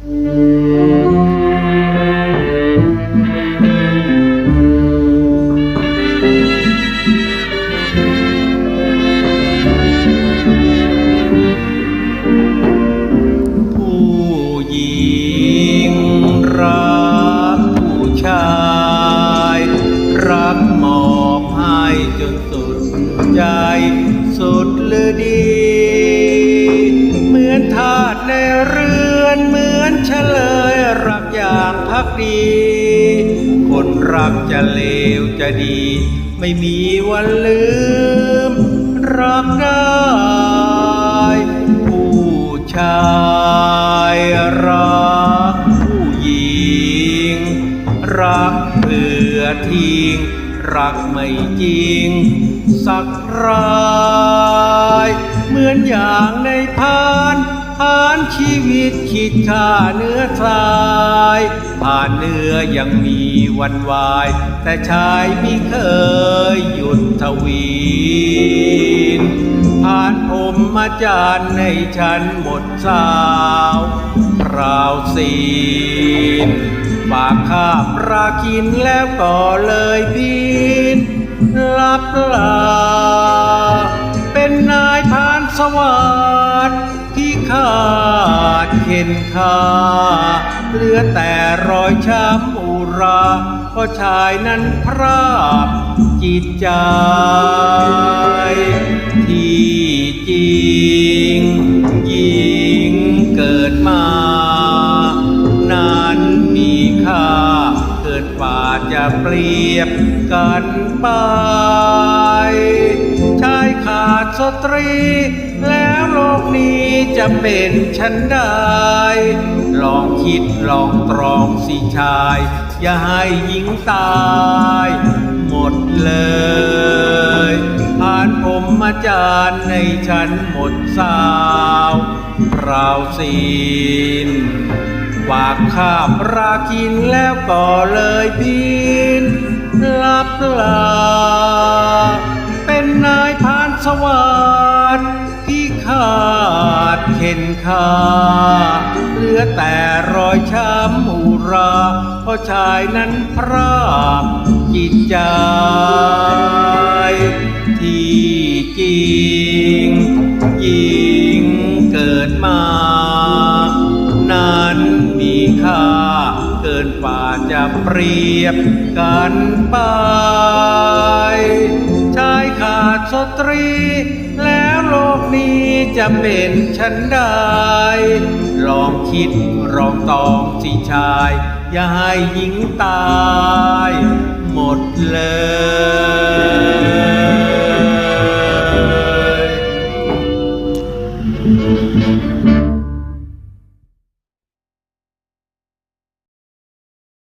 สุดใจสุดหรือดี เหมือนทาสในร รีคนรักจะเลวจะดี ไม่มีวันลืม รักได้ ผู้ชายรักผู้หญิง รักเพื่อทิ้งรักไม่จริง สักราย เหมือนอย่างในพานานชีวิตคิดค่าเนื้อทราย ผ่านเนื้อยังมีวันวาย แต่ชายไม่เคยหยุดทวีนผ่านผมมาจารย์ในฉันหมดสาวราวศีลฝากข้ามราคินแล้วก็เลยบินลับลา เป็นนายพานสวัสดิ์ ที่าดเข็นค่าเหลือแต่รอยช้ำอุราเพราะชายนั้นพรากจิตใจ ที่จริงหญิงเกิดมา นั้นมีค่า เกิดป่าจะเปรียบกันไปชายขาดส ตรี แล้วโลกนี้จะเป็นฉันได้ ลองคิดลองตรองสิชาย อย่าให้หญิงตาย หมดเลยผ่านผมมาจารย์ในฉันหมดสาวราวศีลฝากข้ามราคินแล้วก็เลยบินลับลา เข็นค่าเหลือแต่รอยช้ำอุรา เพราะชายนั้นพรากจิตใจ ที่จริงหญิงเกิดมา นั้นมีค่าเกินกว่าจะเปรียบกันไป ชายขาดสตรีแล้ว จะเป็นฉันได้ ลองคิดลองตองสิชาย อย่าให้หญิงตาย หมดเลย